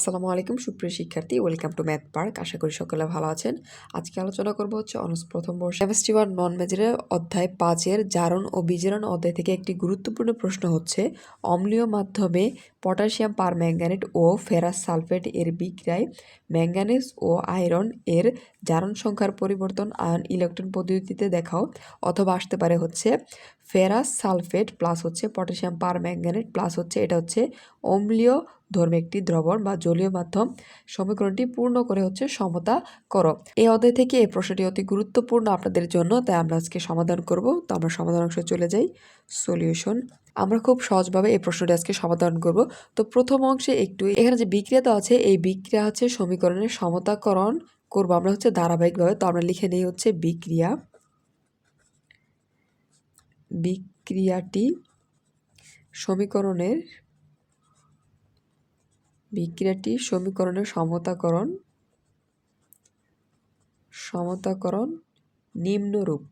আসসালামু আলাইকুম, সুপ্রিয় শিক্ষার্থী। ওয়েলকাম টু ম্যাথ পার্ক আশা করি সকলে ভালো আছেন। আজকে আলোচনা করব হচ্ছে অনার্স প্রথম বর্ষ। কেমিস্ট্রি ওয়ান নন মেজরের অধ্যায় পাঁচের জারণ ও বিজারণ অধ্যায় থেকে একটি গুরুত্বপূর্ণ প্রশ্ন হচ্ছে, অম্লীয় মাধ্যমে পটাশিয়াম পার ম্যাঙ্গানেট ও ফেরাস সালফেট এর বিক্রিয়ায় ম্যাঙ্গানেজ ও আয়রন এর জারণ সংখ্যার পরিবর্তন আয়ন ইলেকট্রন পদ্ধতিতে দেখাও অথবা আসতে পারে হচ্ছে ফেরাস সালফেট প্লাস হচ্ছে পটাশিয়াম পার ম্যাঙ্গানেট প্লাস হচ্ছে, এটা হচ্ছে অম্লীয় ধর্মে একটি দ্রবণ বা জলীয় মাধ্যম সমীকরণটি পূর্ণ করে হচ্ছে সমতা করো। এই অধ্যায় থেকে এই প্রশ্নটি অতি গুরুত্বপূর্ণ আপনাদের জন্য, তাই আমরা আজকে সমাধান করব। তো আমরা সমাধান অংশে চলে যাই। সলিউশন আমরা খুব সহজভাবে এই প্রশ্নটি আজকে সমাধান করব। তো প্রথম অংশে একটু এখানে যে বিক্রিয়া দেওয়া আছে, এই বিক্রিয়া হচ্ছে সমীকরণের সমতাকরণ করব আমরা হচ্ছে ধারাবাহিকভাবে। তো আমরা লিখে নিই হচ্ছে বিক্রিয়া। বিক্রিয়াটি সমীকরণের বিক্রিয়াটি সমীকরণের সমতাকরণ সমতাকরণ নিম্নরূপ।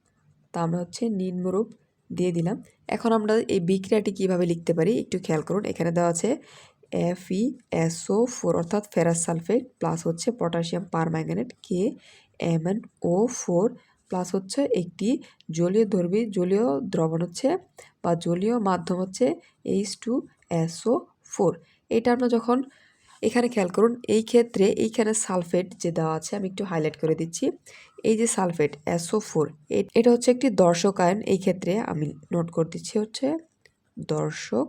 তা আমরা হচ্ছে নিম্নরূপ দিয়ে দিলাম। এখন আমরা এই বিক্রিয়াটি কীভাবে লিখতে পারি একটু খেয়াল করুন। এখানে দেওয়া আছে এফ এসও ফোর অর্থাৎ ফেরাস সালফেট প্লাস হচ্ছে potassium permanganate K M N O four plus হচ্ছে একটি জলীয় দ্রবী, জলীয় দ্রবণ হচ্ছে বা জলীয় মাধ্যম হচ্ছে এইচ টু এসও ফোর এটা আমরা যখন এখানে খেয়াল করুন, এই ক্ষেত্রে এইখানে সালফেট যে দেওয়া আছে, আমি একটু হাইলাইট করে দিচ্ছি। এই যে সালফেট এসও ফোর এটা হচ্ছে একটি দর্শক আয়ন। এই ক্ষেত্রে আমি নোট করে দিচ্ছি হচ্ছে দর্শক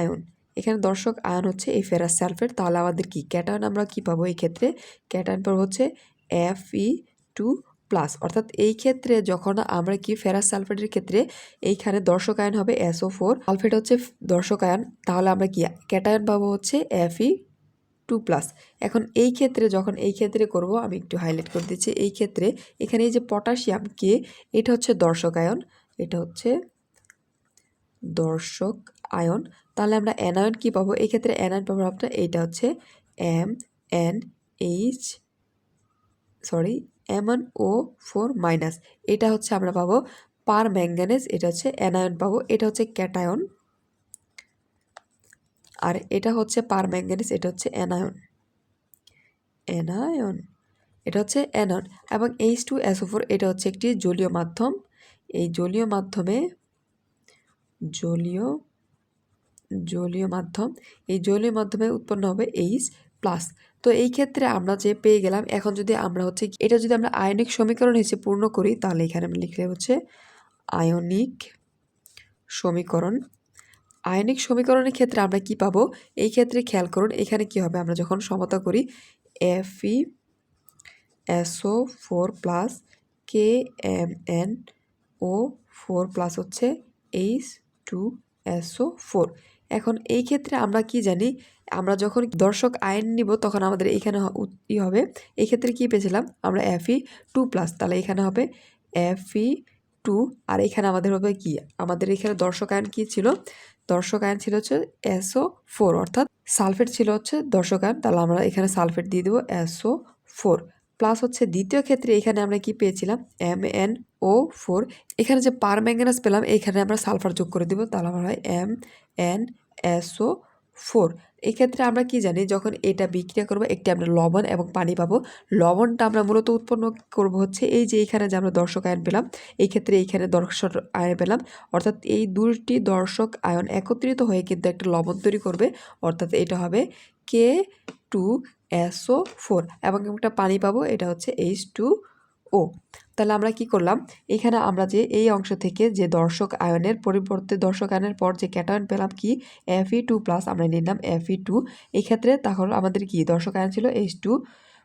আয়ন। এখানে দর্শক আয়ন হচ্ছে এই ফেরাস সালফেট তাহলে আমাদের কি? ক্যাটায়ন আমরা কি পাবো এই ক্ষেত্রে? ক্যাটায়ন পাবো হচ্ছে এফ ই টু প্লাস অর্থাৎ এই ক্ষেত্রে যখন আমরা কি ফেরাস সালফেটের ক্ষেত্রে এইখানে দর্শক আয়ন হবে এসও ফোর সালফেট হচ্ছে দর্শক আয়ন। তাহলে আমরা কি ক্যাটায়ন পাবো হচ্ছে এফ ই টু প্লাস। এখন এই ক্ষেত্রে যখন এই ক্ষেত্রে করব, আমি একটু হাইলাইট করে দিচ্ছি। এই ক্ষেত্রে এখানে এই যে পটাশিয়াম কে এটা হচ্ছে দর্শক আয়ন, এটা হচ্ছে দর্শক আয়ন। তাহলে আমরা অ্যানায়ন কী পাবো? এই ক্ষেত্রে অ্যানায়ন পাবো আপনার, এইটা হচ্ছে M N H sorry M N O four minus এটা হচ্ছে আমরা পাবো পার ম্যাঙ্গানেজ এটা হচ্ছে অ্যানায়ন পাবো, এটা হচ্ছে ক্যাটায়ন আর এটা হচ্ছে পার ম্যাঙ্গানিজ এটা হচ্ছে অ্যানায়ন। অ্যানায়ন, এটা হচ্ছে অ্যানন এবং এইচ টু ফোর এটা হচ্ছে একটি জলীয় মাধ্যম। এই জলীয় মাধ্যমে, জলীয় জলীয় মাধ্যম, এই জলীয় মাধ্যমে উৎপন্ন হবে এইচ প্লাস তো এই ক্ষেত্রে আমরা যে পেয়ে গেলাম, এখন যদি আমরা হচ্ছে এটা যদি আমরা আয়নিক সমীকরণ হিসেবে পূর্ণ করি, তাহলে এখানে আমরা লিখলে হচ্ছে আয়নিক সমীকরণ আয়নিক সমীকরণের ক্ষেত্রে আমরা কি পাবো? এই ক্ষেত্রে খেয়াল করুন, এখানে কি হবে? আমরা যখন সমতা করি F S O four plus K M N O four plus হচ্ছে H two S O four এখন এই ক্ষেত্রে আমরা কি জানি? আমরা যখন দর্শক আয়ন নিব, তখন আমাদের এখানে ই হবে। এই ক্ষেত্রে কী পেয়েছিলাম? আমরা এফি টু প্লাস তাহলে এখানে হবে এফি টু আর এখানে আমাদের হবে কি? আমাদের এখানে দর্শক আয়ন কী ছিল? দর্শক আয়ন ছিল হচ্ছে এসও ফোর অর্থাৎ সালফেট ছিল হচ্ছে দর্শক আয়ন তাহলে আমরা এখানে সালফেট দিয়ে দেবো এসও ফোর প্লাস হচ্ছে দ্বিতীয় ক্ষেত্রে এখানে আমরা কি পেয়েছিলাম? এম এন ও ফোর এখানে যে পার ম্যাঙ্গানাস পেলাম, এখানে আমরা সালফার যোগ করে দেবো। তাহলে আমরা হয় এম এন এসও ফোর। এক্ষেত্রে আমরা কি জানি, যখন এটা বিক্রিয়া করব, একটি আমরা লবণ এবং পানি পাবো। লবণটা আমরা মূলত উৎপন্ন করব হচ্ছে এই যে এইখানে যে আমরা দর্শক আয়ন পেলাম, এই ক্ষেত্রে এইখানে দর্শক আয়ন পেলাম। অর্থাৎ এই দুটি দর্শক আয়ন একত্রিত হয়ে কিন্তু একটা লবণ তৈরি করবে। অর্থাৎ এটা হবে কে টু এসও ফোর এবং একটা পানি পাবো, এটা হচ্ছে এইচ টু ও, তাহলে আমরা কি করলাম? এখানে আমরা যে এই অংশ থেকে যে দর্শক আয়নের পরিবর্তে দর্শক আয়নের পর যে ক্যাটায়ন পেলাম কি? এফ টু প্লাস আমরা নিলাম এফ টু এক্ষেত্রে ক্ষেত্রে তাহলে আমাদের কি দর্শক আয়ন ছিল এইচ টু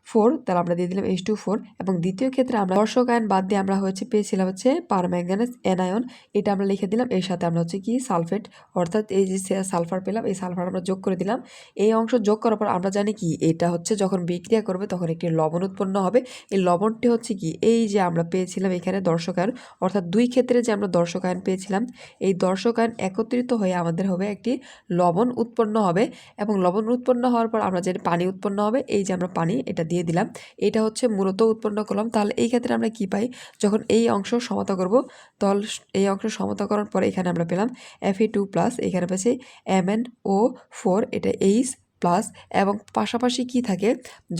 ফোর, তাহলে আমরা দিয়ে দিলাম এইচ টু ফোর এবং দ্বিতীয় ক্ষেত্রে আমরা দর্শক আয়ন বাদ দিয়ে আমরা হচ্ছে পেয়েছিলাম হচ্ছে পারম্যাঙ্গানেস এনায়ন। এটা আমরা লিখে দিলাম, এর সাথে আমরা হচ্ছে কি সালফেট, অর্থাৎ এই যে সালফার পেলাম, এই সালফার আমরা যোগ করে দিলাম। এই অংশ যোগ করার পর আমরা জানি কি, এটা হচ্ছে যখন বিক্রিয়া করবে তখন একটি লবণ উৎপন্ন হবে। এই লবণটি হচ্ছে কি, এই যে আমরা পেয়েছিলাম এখানে দর্শক আয়ন, অর্থাৎ দুই ক্ষেত্রে যে আমরা দর্শক আয়ন পেয়েছিলাম, এই দর্শক আয়ন একত্রিত হয়ে আমাদের হবে একটি লবণ উৎপন্ন হবে। এবং লবণ উৎপন্ন হওয়ার পর আমরা যে পানি উৎপন্ন হবে, এই যে আমরা পানি, এটা দিলাম। এটা হচ্ছে মূলত উৎপন্ন করলাম তাহলে এই ক্ষেত্রে আমরা কি পাই? যখন এই অংশ সমতা করব তাহলে এই অংশ সমতা করার পরে এখানে আমরা পেলাম এফ টু প্লাস এখানে পেয়েছি এম এন ও ফোর এটা এইচ প্লাস এবং পাশাপাশি কি থাকে?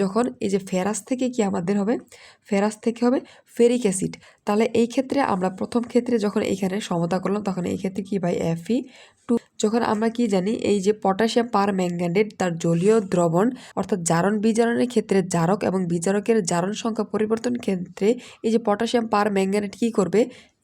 যখন এই যে ফেরাস থেকে কি আমাদের হবে? ফেরাস থেকে হবে ফেরিক অ্যাসিড তাহলে এই ক্ষেত্রে আমরা প্রথম ক্ষেত্রে যখন এইখানে সমতা করলাম, তখন এই ক্ষেত্রে কি পাই? এফি টু যখন আমরা কি জানি, এই যে পটাশিয়াম পার ম্যাঙ্গানেট তার জলীয় দ্রবণ, অর্থাৎ জারণ বিজারণের ক্ষেত্রে জারক এবং বিজারকের জারণ সংখ্যা পরিবর্তন ক্ষেত্রে এই যে পটাশিয়াম পার ম্যাঙ্গানেট কী করবে?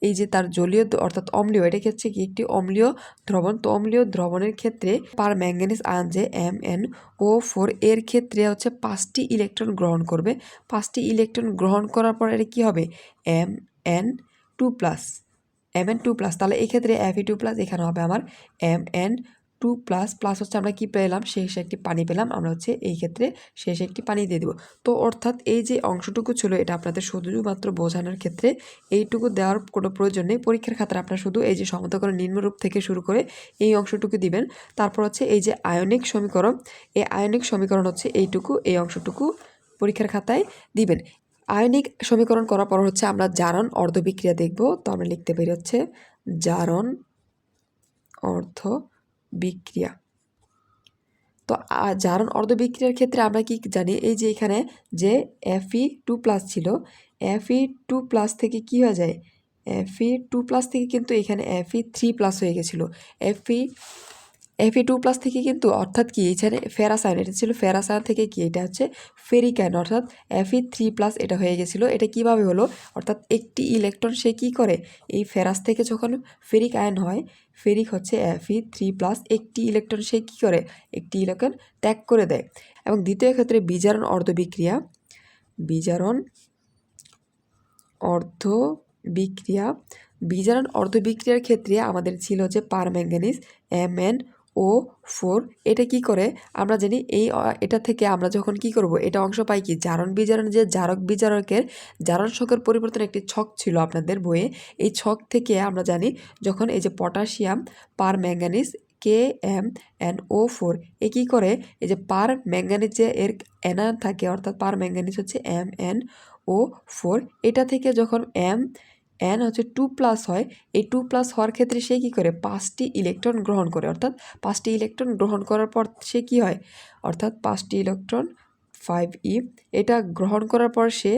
এই যে তার জলীয় অর্থাৎ অম্লীয়, এটা হচ্ছে কি? একটি অম্লীয় দ্রবণ। তো অম্লীয় দ্রবণের ক্ষেত্রে পার ম্যাঙ্গানিজ আন যে এম এন ও ফোর এর ক্ষেত্রে হচ্ছে পাঁচটি ইলেকট্রন গ্রহণ করবে। পাঁচটি ইলেকট্রন গ্রহণ করার পর এটা কী হবে? M N two plus M N two plus তাহলে এই ক্ষেত্রে এফ ই টু প্লাস এখানে হবে আমার M N two plus plus হচ্ছে আমরা কি পেলাম? শেষে একটি পানি পেলাম, আমরা হচ্ছে এই ক্ষেত্রে শেষে একটি পানি দিয়ে দেবো। তো অর্থাৎ এই যে অংশটুকু ছিল, এটা আপনাদের শুধুমাত্র বোঝানোর ক্ষেত্রে এইটুকু দেওয়ার কোনো প্রয়োজন নেই। পরীক্ষার খাতায় আপনার শুধু এই যে সমতাকরণ নিম্নরূপ থেকে শুরু করে এই অংশটুকু দিবেন। তারপর হচ্ছে এই যে আয়নিক সমীকরণ, এই আয়নিক সমীকরণ হচ্ছে এইটুকু, এই অংশটুকু পরীক্ষার খাতায় দিবেন। আয়নিক সমীকরণ করার পর হচ্ছে আমরা জারণ অর্ধবিক্রিয়া দেখব। তো আমরা লিখতে পারি হচ্ছে জারণ অর্ধ বিক্রিয়া। তো জারণ অর্ধবিক্রিয়ার ক্ষেত্রে আমরা কি জানি? এই যে এখানে যে এফই টু প্লাস ছিল এফই টু প্লাস থেকে কি হয়ে যায়? এফই টু প্লাস থেকে কিন্তু এখানে এফই থ্রি প্লাস হয়ে গেছিল। এফই এফই টু প্লাস থেকে কিন্তু অর্থাৎ কি? এখানে ফেরাসায়ন এটা ছিল ফেরাসায়ন থেকে কি? এটা হচ্ছে ফেরিকায়ন অর্থাৎ এফই থ্রি প্লাস এটা হয়ে গেছিল। এটা কীভাবে হলো? অর্থাৎ একটি ইলেকট্রন সে কি করে? এই ফেরাস থেকে যখন ফেরিক আয়ন হয় ফেরিক হচ্ছে এফই থ্রি প্লাস একটি ইলেকট্রন সে কী করে? একটি ইলেকট্রন ত্যাগ করে দেয়। এবং দ্বিতীয় ক্ষেত্রে বিজারণ অর্ধ বিক্রিয়া বিজারণ অর্ধ বিক্রিয়া বিজারণ অর্ধ বিক্রিয়ার ক্ষেত্রে আমাদের ছিল যে per manganese M N O four, এটা কি করে? আমরা জানি এই এটা থেকে আমরা যখন কি করব? এটা অংশ পাই কি? জারণ বিজারণ যে জারক বিজারকের জারণ সংখ্যার পরিবর্তন একটি ছক ছিল আপনাদের বইয়ে। এই ছক থেকে আমরা জানি যখন এই যে পটাশিয়াম পার ম্যাঙ্গানিজ কে এম এন ও ফোর, এ কী করে? এই যে পার ম্যাঙ্গানিজ যে এর এনায়ন থাকে অর্থাৎ পার ম্যাঙ্গানিজ হচ্ছে এম এন ও ফোর, এটা থেকে যখন এম এন হচ্ছে টু প্লাস হয়। এই টু প্লাস হওয়ার ক্ষেত্রে সে কী করে? পাঁচটি ইলেকট্রন গ্রহণ করে। অর্থাৎ পাঁচটি ইলেকট্রন গ্রহণ করার পর সে কী হয়? অর্থাৎ পাঁচটি ইলেকট্রন ফাইভ ই এটা গ্রহণ করার পর সে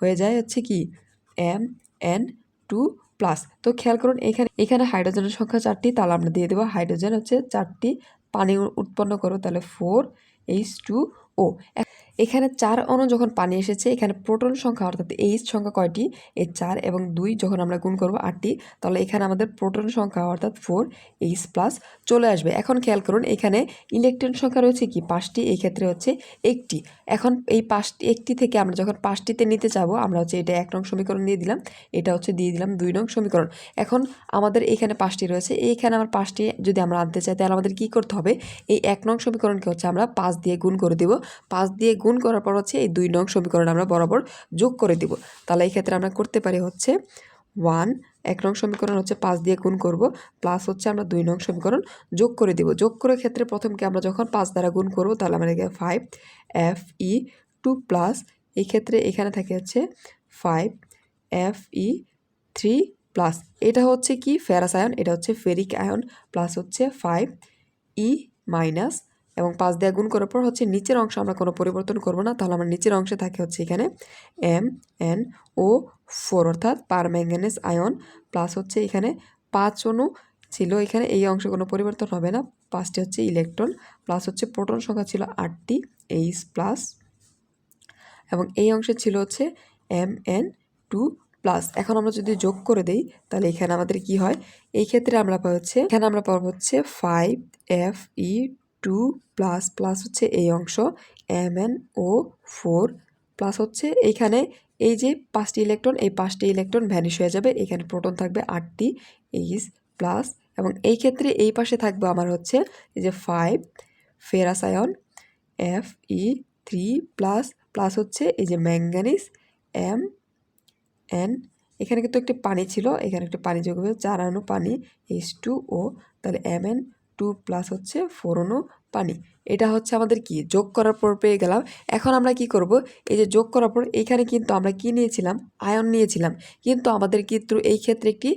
হয়ে যায় হচ্ছে কি? এম এন টু প্লাস তো খেয়াল করুন, এখানে এখানে হাইড্রোজেনের সংখ্যা চারটি, তাহলে আমরা দিয়ে দেবো হাইড্রোজেন হচ্ছে চারটি। পানি উৎপন্ন করো তাহলে ফোর এইচ টু ও এখানে চার অণু যখন পানি এসেছে, এখানে প্রোটন সংখ্যা অর্থাৎ এইচ সংখ্যা কয়টি? এই চার এবং দুই যখন আমরা গুণ করব আটটি, তাহলে এখানে আমাদের প্রোটন সংখ্যা অর্থাৎ ফোর এইচ প্লাস চলে আসবে। এখন খেয়াল করুন, এখানে ইলেকট্রন সংখ্যা রয়েছে কি? পাঁচটি, এই ক্ষেত্রে হচ্ছে একটি। এখন এই পাঁচটি, একটি থেকে আমরা যখন পাঁচটিতে নিতে যাব, আমরা হচ্ছে এটা এক নং সমীকরণ দিয়ে দিলাম, এটা হচ্ছে দিয়ে দিলাম দুই নং সমীকরণ। এখন আমাদের এখানে পাঁচটি রয়েছে, এইখানে আমার পাঁচটি যদি আমরা আনতে চাই, তাহলে আমাদের কি করতে হবে? এই এক নং সমীকরণকে হচ্ছে আমরা পাঁচ দিয়ে গুণ করে দেব। পাঁচ দিয়ে গুণ করার পর হচ্ছে এই দুই নং সমীকরণ আমরা বরাবর যোগ করে দিব। তাহলে এই ক্ষেত্রে আমরা করতে পারি হচ্ছে ওয়ান, এক নং সমীকরণ হচ্ছে পাঁচ দিয়ে গুণ করব, প্লাস হচ্ছে আমরা দুই নং সমীকরণ যোগ করে দিব। যোগ করার ক্ষেত্রে প্রথমকে আমরা যখন পাঁচ দ্বারা গুণ করব, তাহলে আমাদের five F E two plus এই ক্ষেত্রে এখানে থাকে হচ্ছে five F E three plus এটা হচ্ছে কি? ফেরাস আয়ন, এটা হচ্ছে ফেরিক আয়ন প্লাস হচ্ছে ফাইভ ই মাইনাস এবং পাঁচ দিয়ে গুণ করার পর হচ্ছে নিচের অংশ আমরা কোনো পরিবর্তন করব না। তাহলে আমার নিচের অংশে থাকে হচ্ছে এখানে এম এন ও ফোর অর্থাৎ পার ম্যাঙ্গানেস আয়ন প্লাস হচ্ছে এখানে পাঁচ অনু ছিল। এখানে এই অংশে কোনো পরিবর্তন হবে না। পাঁচটি হচ্ছে ইলেকট্রন প্লাস হচ্ছে প্রোটন সংখ্যা ছিল আটটি এইচ প্লাস এবং এই অংশে ছিল হচ্ছে এম এন টু প্লাস এখন আমরা যদি যোগ করে দেই, তাহলে এখানে আমাদের কি হয়? এই ক্ষেত্রে আমরা পাই হচ্ছে, এখানে আমরা পাবো হচ্ছে five F E two plus plus হচ্ছে এই অংশ M N O four plus হচ্ছে এইখানে এই যে পাঁচটি ইলেকট্রন এই পাঁচটি ইলেকট্রন ভ্যানিশ হয়ে যাবে, এখানে প্রোটন থাকবে আটটি এইচ প্লাস এবং এই ক্ষেত্রে এই পাশে থাকবে আমার হচ্ছে এই যে five ferrous ion F E three plus plus হচ্ছে এই যে ম্যাঙ্গানিজ এম এন এখানে কিন্তু একটি পানি ছিল, এখানে একটি পানি যোগ হবে, চার অণু পানি এইচ টু ও তাহলে এম এন টু প্লাস হচ্ছে অণু পানি। এটা হচ্ছে আমাদের কি? যোগ করার পর পেয়ে গেলাম। এখন আমরা কি করব? এই যে যোগ করার পর এইখানে কিন্তু আমরা কি নিয়েছিলাম? আয়ন নিয়েছিলাম। কিন্তু আমাদের কিন্তু এই ক্ষেত্রে একটি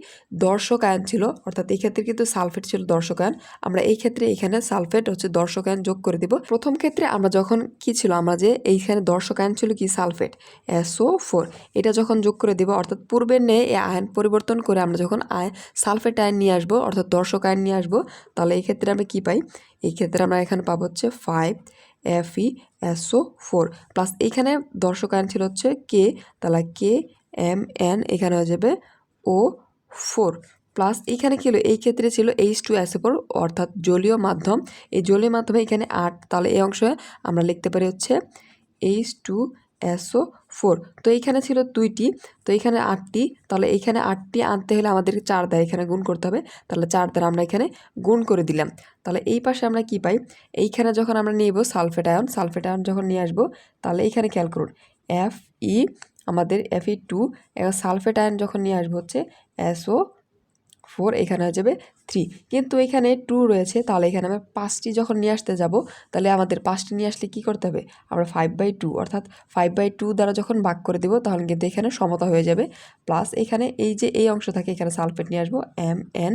দর্শক আয়ন ছিল। অর্থাৎ এই ক্ষেত্রে কিন্তু সালফেট ছিল দর্শক আয়ন। আমরা এই ক্ষেত্রে এখানে সালফেট হচ্ছে দর্শক আয়ন যোগ করে দিব। প্রথম ক্ষেত্রে আমরা যখন কি ছিল? আমরা যে এইখানে দর্শক আয়ন ছিল কি? সালফেট। এসও ফোর এটা যখন যোগ করে দিব, অর্থাৎ পূর্বের ন্যায় এই আয়ন পরিবর্তন করে আমরা যখন আয়, সালফেট আয়ন নিয়ে আসব, অর্থাৎ দর্শক আয়ন নিয়ে আসব, তাহলে এই ক্ষেত্রে আমরা কি পাই? এই ক্ষেত্রে আমরা এখানে পাবো হচ্ছে five F E S O four plus এইখানে দর্শক আইন ছিল হচ্ছে কে তাহলে কে এম এন এখানে হয়ে যাবে ও ফোর প্লাস এখানে কি হলো? এই ক্ষেত্রে ছিল এইচ টু ফোর অর্থাৎ জলীয় মাধ্যম। এই জলীয় মাধ্যমে এখানে আট, তাহলে এই অংশে আমরা লিখতে পারি হচ্ছে এইচ টু এসও ফোর। তো এইখানে ছিল দুইটি, তো এখানে আটটি, তাহলে এইখানে আটটি আনতে হলে আমাদেরকে চার দ্বারা এখানে গুণ করতে হবে। তাহলে চার দ্বারা আমরা এখানে গুণ করে দিলাম। তাহলে এই পাশে আমরা কি পাই? এইখানে যখন আমরা নিব সালফেট আয়ন সালফেট আয়ন যখন নিয়ে আসব, তাহলে এইখানে খেয়াল করুন এফ ই আমাদের F E two sulphate ion যখন নিয়ে আসব হচ্ছে এসও ফোর, এখানে হয়ে যাবে থ্রি। কিন্তু এখানে টু রয়েছে, তাহলে এখানে আমরা পাঁচটি যখন নিয়ে আসতে যাব, তাহলে আমাদের পাঁচটি নিয়ে আসলে কী করতে হবে? আমরা ফাইভ বাই টু অর্থাৎ ফাইভ বাই টু দ্বারা যখন ভাগ করে দেবো তখন কিন্তু এখানে সমতা হয়ে যাবে। প্লাস এখানে এই যে এই অংশ থাকে, এখানে সালফেট নিয়ে আসব M N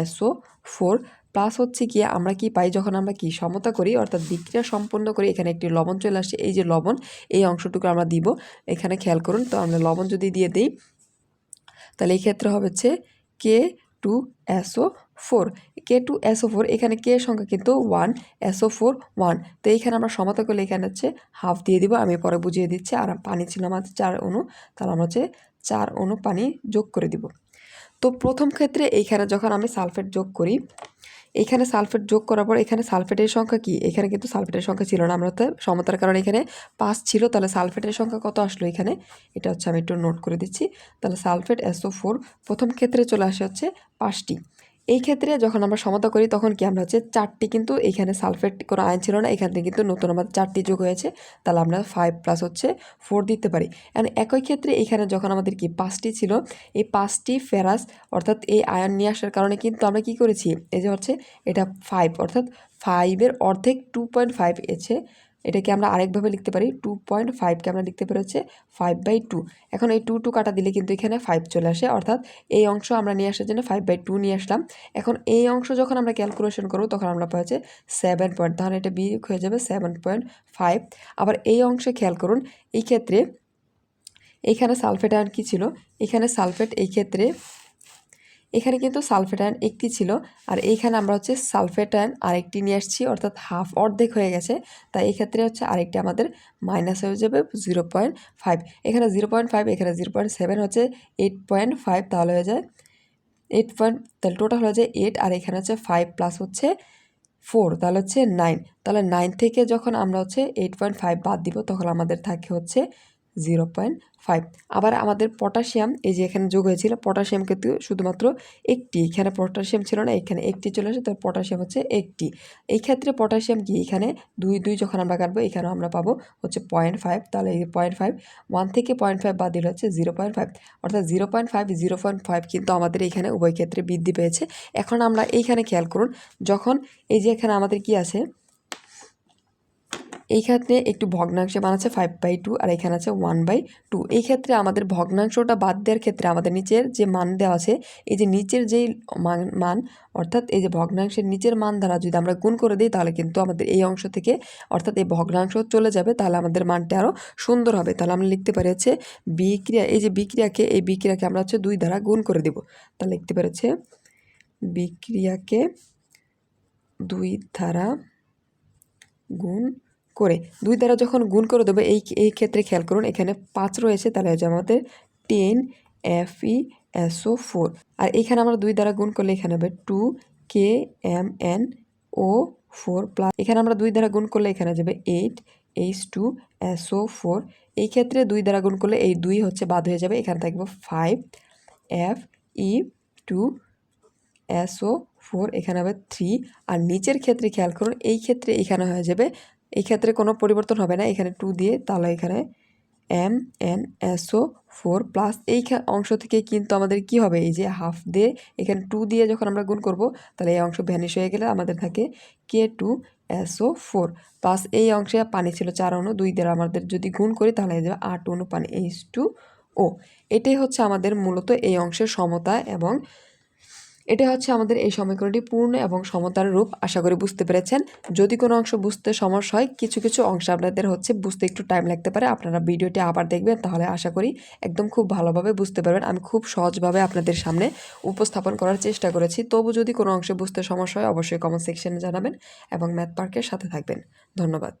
S O four plus হচ্ছে কি আমরা কি পাই, যখন আমরা কি সমতা করি, অর্থাৎ বিক্রিয়া সম্পন্ন করি, এখানে একটি লবণ চলে আসছে এই যে লবণ, এই অংশটুকু আমরা দিব। এখানে খেয়াল করুন, তো আমরা লবণ যদি দিয়ে দিই, তাহলে এই ক্ষেত্রে হবে হচ্ছে K two S O four K two S O four এখানে কে সংখ্যা কিন্তু ওয়ান এসও ফোর ওয়ান তো এইখানে আমরা সমতা করলে এখানে হচ্ছে হাফ দিয়ে দিব। আমি পরে বুঝিয়ে দিচ্ছি। আর পানি ছিল আমাদের চার অণু। তাহলে আমরা হচ্ছে চার অণু পানি যোগ করে দিব। তো প্রথম ক্ষেত্রে এইখানে যখন আমি সালফেট যোগ করি এখানে সালফেট যোগ করার পর এখানে সালফেটের সংখ্যা কি? এখানে কিন্তু সালফেটের সংখ্যা ছিল না, আমরা সমতার কারণে এখানে পাঁচ ছিল, তাহলে সালফেটের সংখ্যা কত আসলো এখানে? এটা হচ্ছে আমি একটু নোট করে দিচ্ছি। তাহলে সালফেট এসও ফোর প্রথম ক্ষেত্রে চলে আসে হচ্ছে পাঁচটি। এই ক্ষেত্রে যখন আমরা সমতা করি, তখন কি আমরা হচ্ছে চারটি কিন্তু এখানে সালফেট কোনো আয়ন ছিল না, এখান থেকে কিন্তু নতুন আমাদের চারটি যোগ হয়েছে, তাহলে আমরা ফাইভ প্লাস হচ্ছে ফোর দিতে পারি। অ্যান্ড একই ক্ষেত্রে এখানে যখন আমাদের কি পাঁচটি ছিল, এই পাঁচটি ফেরাস অর্থাৎ এই আয়ন নিয়ে আসার কারণে কিন্তু আমরা কি করেছি, এই যে হচ্ছে এটা ফাইভ অর্থাৎ ফাইভের অর্ধেক টু পয়েন্ট ফাইভ এসে এটাকে আমরা আরেকভাবে লিখতে পারি টু পয়েন্ট ফাইভকে আমরা লিখতে পারি হচ্ছে ফাইভ বাই টু এখন এই টু টু কাটা দিলে কিন্তু এখানে ফাইভ চলে আসে, অর্থাৎ এই অংশ আমরা নিয়ে আসার জন্য ফাইভ বাই টু নিয়ে আসলাম। এখন এই অংশ যখন আমরা ক্যালকুলেশন করব, তখন আমরা পাই হচ্ছে সেভেন পয়েন্ট তাহলে এটা বি হয়ে যাবে সেভেন পয়েন্ট ফাইভ আবার এই অংশে খেয়াল করুন, এই ক্ষেত্রে এইখানে সালফেট আয়ন কী ছিল? এখানে সালফেট এই ক্ষেত্রে এখানে কিন্তু সালফেট আয়ন একটি ছিল। আর এইখানে আমরা হচ্ছে সালফেট আয়ন আরেকটি নিয়ে আসছি, অর্থাৎ হাফ অর্ধেক হয়ে গেছে। তাই এই ক্ষেত্রে হচ্ছে আরেকটি আমাদের মাইনাস হয়ে যাবে জিরো পয়েন্ট ফাইভ এখানে জিরো পয়েন্ট ফাইভ এখানে জিরো পয়েন্ট সেভেন হচ্ছে এইট পয়েন্ট ফাইভ তাহলে হয়ে যায় এইট পয়েন্ট তাহলে টোটাল হয়ে যায় এইট আর এখানে হচ্ছে ফাইভ প্লাস হচ্ছে ফোর তাহলে হচ্ছে নাইন তাহলে নাইন থেকে যখন আমরা হচ্ছে এইট পয়েন্ট ফাইভ বাদ দিব, তখন আমাদের থাকে হচ্ছে জিরো পয়েন্ট ফাইভ আবার আমাদের পটাশিয়াম এই যে এখানে যোগ হয়েছিল পটাশিয়াম কিন্তু শুধুমাত্র একটি। এখানে পটাশিয়াম ছিল না, এখানে একটি চলে আসে তার পটাশিয়াম হচ্ছে একটি। এই ক্ষেত্রে পটাশিয়াম কি? এখানে দুই দুই যখন আমরা কাটবো, এখানেও আমরা পাবো হচ্ছে পয়েন্ট ফাইভ তাহলে এই পয়েন্ট ফাইভ ওয়ান থেকে পয়েন্ট ফাইভ বাদ দিলে হচ্ছে জিরো পয়েন্ট ফাইভ অর্থাৎ zero point five zero point five কিন্তু আমাদের এখানে উভয় ক্ষেত্রে বৃদ্ধি পেয়েছে। এখন আমরা এইখানে খেয়াল করুন, যখন এই যে এখানে আমাদের কি আছে এই ক্ষেত্রে একটু ভগ্নাংশে বানাচ্ছে ফাইভ বাই টু আর এখানে আছে ওয়ান বাই টু এই ক্ষেত্রে আমাদের ভগ্নাংশটা বাদ দেওয়ার ক্ষেত্রে আমাদের নিচের যে মান দেওয়া আছে, এই যে নিচের যেই মান মান, অর্থাৎ এই যে ভগ্নাংশের নিচের মান দ্বারা যদি আমরা গুণ করে দিই, তাহলে কিন্তু আমাদের এই অংশ থেকে, অর্থাৎ এই ভগ্নাংশ চলে যাবে, তাহলে আমাদের মানটা আরও সুন্দর হবে। তাহলে আমরা লিখতে পারি হচ্ছে বিক্রিয়া এই যে বিক্রিয়াকে এই বিক্রিয়াকে আমরা হচ্ছে দুই দ্বারা গুণ করে দেব। তাহলে লিখতে পারি হচ্ছে বিক্রিয়াকে দুই দ্বারা গুণ করে। দুই দ্বারা যখন গুণ করে দেবে, এই এই ক্ষেত্রে খেয়াল করুন, এখানে পাঁচ রয়েছে, তাহলে হচ্ছে আমাদের ten F E S O four আর এখানে আমরা দুই দ্বারা গুণ করলে এখানে হবে two K M N O four plus এখানে আমরা দুই দ্বারা গুণ করলে এখানে যাবে eight H two S O four এই ক্ষেত্রে দুই দ্বারা গুণ করলে এই দুই হচ্ছে বাদ হয়ে যাবে, এখানে থাকবে five F E two S O four এখানে হবে থ্রি আর নিচের ক্ষেত্রে খেয়াল করুন, এই ক্ষেত্রে এখানে হয়ে যাবে এই ক্ষেত্রে কোনো পরিবর্তন হবে না। এখানে টু দিয়ে তাহলে এখানে M N S O four plus এই অংশ থেকে কিন্তু আমাদের কি হবে? এই যে হাফ দিয়ে এখানে টু দিয়ে যখন আমরা গুণ করব, তাহলে এই অংশ ভ্যানিশ হয়ে গেলে আমাদের থাকে K two S O four plus এই অংশে পানি ছিল চার অণু দুই দ্বারা আমাদের যদি গুণ করি তাহলে হয়ে যাবে আট অনু পানি এইচ টু ও এটাই হচ্ছে আমাদের মূলত এই অংশের সমতা এবং এটা হচ্ছে আমাদের এই সমীকরণটি পূর্ণ এবং সমতার রূপ, আশা করি বুঝতে পেরেছেন। যদি কোনো অংশ বুঝতে সমস্যা হয়, কিছু কিছু অংশ আপনাদের হচ্ছে বুঝতে একটু টাইম লাগতে পারে, আপনারা ভিডিওটি আবার দেখবেন, তাহলে আশা করি একদম খুব ভালোভাবে বুঝতে পারবেন। আমি খুব সহজভাবে আপনাদের সামনে উপস্থাপন করার চেষ্টা করেছি। তবু যদি কোনো অংশে বুঝতে সমস্যা হয়, অবশ্যই কমেন্ট সেকশনে জানাবেন এবং ম্যাথ পার্কের সাথে থাকবেন। ধন্যবাদ।